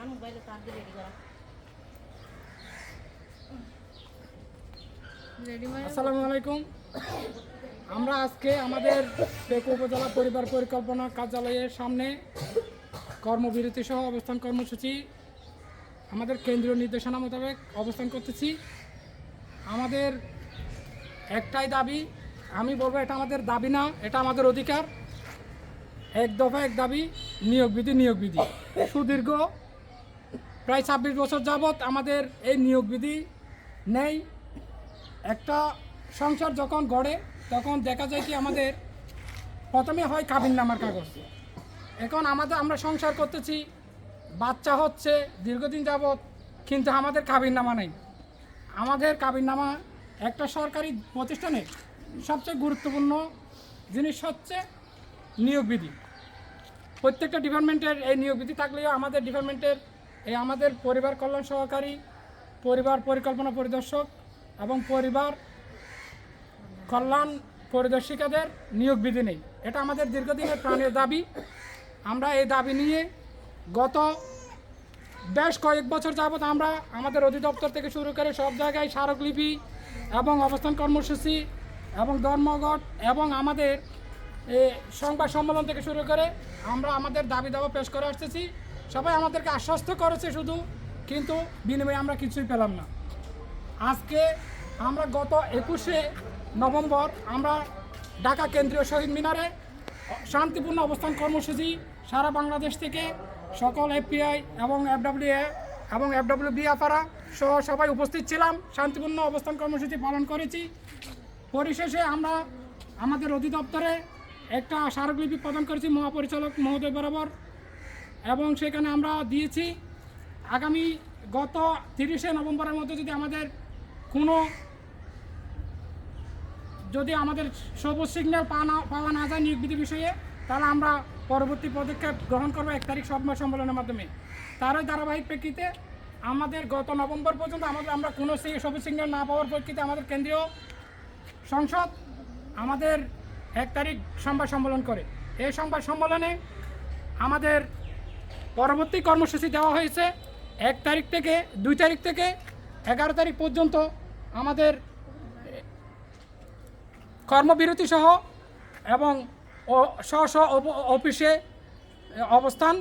আমি মোবাইলে তার দিয়ে রেডি করা আসসালামু আলাইকুম। আমরা আজকে আমাদের পেকু উপজেলা পরিবার পরিকল্পনা কার্যালয়ের সামনে কর্মবিরতি সহ অবস্থান কর্মসূচি আমাদের কেন্দ্রীয় নির্দেশনা মোতাবেক অবস্থান করতেছি। আমাদের একটাই দাবি আমি বলব এটা আমাদের দাবি না এটা আমাদের অধিকার। এক দফা এক দাবি নিয়োগ বিধি নিয়োগ বিধি। সুদীর্ঘ প্রায় ছাব্বিশ বছর যাবৎ আমাদের এই নিয়োগ বিধি নেই। একটা সংসার যখন গড়ে, তখন দেখা যায় কি আমাদের প্রথমে হয় কাবিন নামার কাগজ। এখন আমাদের, আমরা সংসার করতেছি, বাচ্চা হচ্ছে, দীর্ঘদিন যাবৎ কিন্তু আমাদের কাবিন নামা নেই। আমাদের কাবিন নামা একটা সরকারি প্রতিষ্ঠানের সবচেয়ে গুরুত্বপূর্ণ জিনিস হচ্ছে নিয়োগ বিধি। প্রত্যেকটা ডিপার্টমেন্টের এই নিয়োগ বিধি থাকলেও আমাদের ডিপার্টমেন্টের এই আমাদের পরিবার কল্যাণ সহকারী, পরিবার পরিকল্পনা পরিদর্শক এবং পরিবার কল্যাণ পরিদর্শিকাদের নিয়োগ বিধি নেই। এটা আমাদের দীর্ঘদিনের প্রাণের দাবি। আমরা এই দাবি নিয়ে গত বেশ কয়েক বছর যাবৎ আমরা আমাদের অধিদপ্তর থেকে শুরু করে সব জায়গায় স্মারকলিপি এবং অবস্থান কর্মসূচি এবং ধর্মঘট এবং আমাদের সংবাদ সম্মেলন থেকে শুরু করে আমরা আমাদের দাবি দাবা পেশ করে আসতেছি। সবাই আমাদেরকে আশ্বস্ত করেছে শুধু, কিন্তু বিনিময়ে আমরা কিছুই পেলাম না। আজকে আমরা গত একুশে নভেম্বর আমরা ঢাকা কেন্দ্রীয় শহীদ মিনারে শান্তিপূর্ণ অবস্থান কর্মসূচি সারা বাংলাদেশ থেকে সকল এফপিআই এবং এফডাব্লিউ এবং এফডাব্লিউ বিএফআরা সহ সবাই উপস্থিত ছিলাম। শান্তিপূর্ণ অবস্থান কর্মসূচি পালন করেছি। পরিশেষে আমরা আমাদের অধিদপ্তরে একটা স্মারকলিপি প্রদান করেছি মহাপরিচালক মহোদয় বরাবর। এবং সেখানে আমরা দিয়েছি। আগামী গত তিরিশে নভেম্বরের মধ্যে যদি আমাদের কোনো যদি আমাদের সবুজ সিগন্যাল পাওয়া না পাওয়া না যায় নিয়োগ বিষয়ে, তাহলে আমরা পরবর্তী পদক্ষেপ গ্রহণ করব এক তারিখ সংবাদ সম্মেলনের মাধ্যমে। তারই ধারাবাহিক প্রেক্ষিতে আমাদের গত নভেম্বর পর্যন্ত আমাদের, আমরা কোনো সবুজ সিগন্যাল না পাওয়ার প্রেক্ষিতে আমাদের কেন্দ্রীয় সংসদ আমাদের এক তারিখ সংবাদ সম্মেলন করে। এই সংবাদ সম্মেলনে আমাদের পরবর্তী কর্মসূচি দেওয়া হয়েছে। এক তারিখ থেকে, দুই তারিখ থেকে, এগারো তারিখ পর্যন্ত আমাদের কর্মবিরতি সহ এবং স্ব স্ব অফিসে অবস্থান।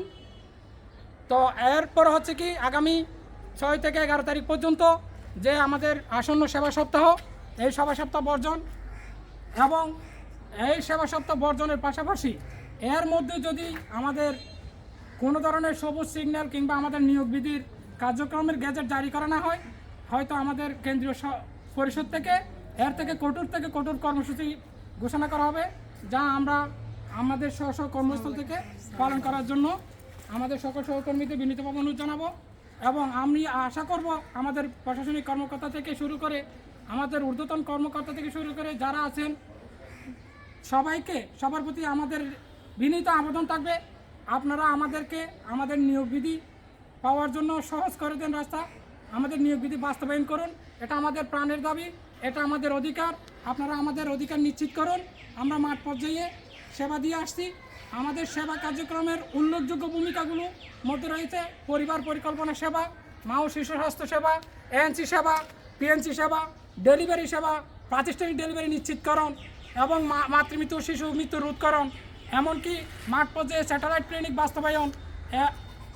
তো এরপর হচ্ছে কি, আগামী ছয় থেকে এগারো তারিখ পর্যন্ত যে আমাদের আসন্ন সেবা সপ্তাহ, এই সেবা সপ্তাহ বর্জন এবং এই সেবা সপ্তাহ বর্জনের পাশাপাশি এর মধ্যে যদি আমাদের কোনো ধরনের সবুজ সিগন্যাল কিংবা আমাদের নিয়োগ বিধির কার্যক্রমের গেজেট জারি করা না হয়, হয়তো আমাদের কেন্দ্রীয় পরিষদ থেকে, এর থেকে কঠোর থেকে কঠোর কর্মসূচি ঘোষণা করা হবে, যা আমরা আমাদের স্ব স্ব কর্মস্থল থেকে পালন করার জন্য আমাদের সকল সহকর্মীদের বিনীতভাবে অনুরোধ জানাব এবং আমি আশা করব আমাদের প্রশাসনিক কর্মকর্তা থেকে শুরু করে আমাদের ঊর্ধ্বতন কর্মকর্তা থেকে শুরু করে যারা আছেন, সবাইকে সবার প্রতি আমাদের বিনীত আবেদন থাকবে। আপনারা আমাদেরকে, আমাদের নিয়োগ বিধি পাওয়ার জন্য সহজ করে দেন রাস্তা। আমাদের নিয়োগ বিধি বাস্তবায়ন করুন, এটা আমাদের প্রাণের দাবি, এটা আমাদের অধিকার। আপনারা আমাদের অধিকার নিশ্চিত করুন, আমরা মাঠ পর্যায়ে সেবা দিয়ে আসছি। আমাদের সেবা কার্যক্রমের উল্লেখযোগ্য ভূমিকাগুলো মধ্যে রয়েছে, পরিবার পরিকল্পনা সেবা, মা ও শিশু স্বাস্থ্য সেবা এএনসি সেবা, পিএনসি সেবা, ডেলিভারি সেবা, প্রাতিষ্ঠানিক ডেলিভারি নিশ্চিতকরণ এবং মাতৃমৃত্যু শিশু মৃত্যু রোধকরণ এমনকি মাঠ পর্যায়ে স্যাটেলাইট ক্লিনিক বাস্তবায়ন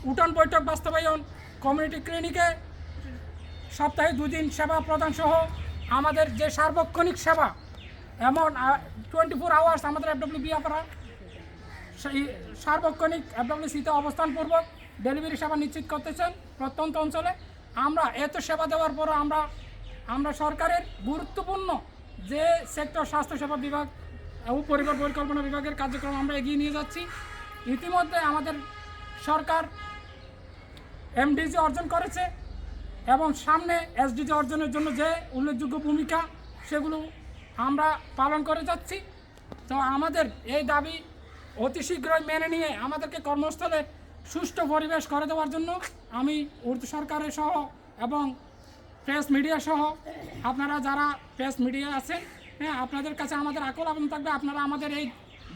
উঠান বৈঠক বাস্তবায়ন কমিউনিটি ক্লিনিকে সপ্তাহে দুদিন সেবা প্রদান সহ আমাদের যে সার্বক্ষণিক সেবা, এমন টোয়েন্টি ফোর আওয়ার্স আমাদের এফডব্লিউ বিয়াপারা সেই সার্বক্ষণিক এফডব্লিউসিতে অবস্থানপূর্বক ডেলিভারি সেবা নিশ্চিত করতেছেন প্রত্যন্ত অঞ্চলে। আমরা এত সেবা দেওয়ার পরও আমরা আমরা সরকারের গুরুত্বপূর্ণ যে সেক্টর স্বাস্থ্যসেবা বিভাগ ও পরিবার পরিকল্পনা বিভাগের কার্যক্রম আমরা এগিয়ে নিয়ে যাচ্ছি। ইতিমধ্যে আমাদের সরকার এমডিজি অর্জন করেছে এবং সামনে এসডিজি অর্জনের জন্য যে উল্লেখযোগ্য ভূমিকা সেগুলো আমরা পালন করে যাচ্ছি। তো আমাদের এই দাবি অতি শীঘ্রই মেনে নিয়ে আমাদেরকে কর্মস্থলে সুষ্ঠু পরিবেশ করে দেওয়ার জন্য আমি উর্দু সরকারের সহ এবং প্রেস মিডিয়া সহ আপনারা যারা প্রেস মিডিয়া আছেন হ্যাঁ আপনাদের কাছে আমাদের আকল আবেদন থাকবে। আপনারা আমাদের এই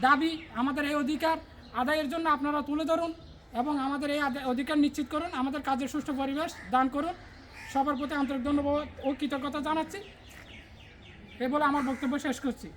দাবি, আমাদের এই অধিকার আদায়ের জন্য আপনারা তুলে ধরুন এবং আমাদের এই অধিকার নিশ্চিত করুন, আমাদের কাজের সুষ্ঠু পরিবেশ দান করুন। সবার প্রতি আন্তরিক ধন্যবাদ ও কৃতজ্ঞতা জানাচ্ছি। এ বলে আমার বক্তব্য শেষ করছি।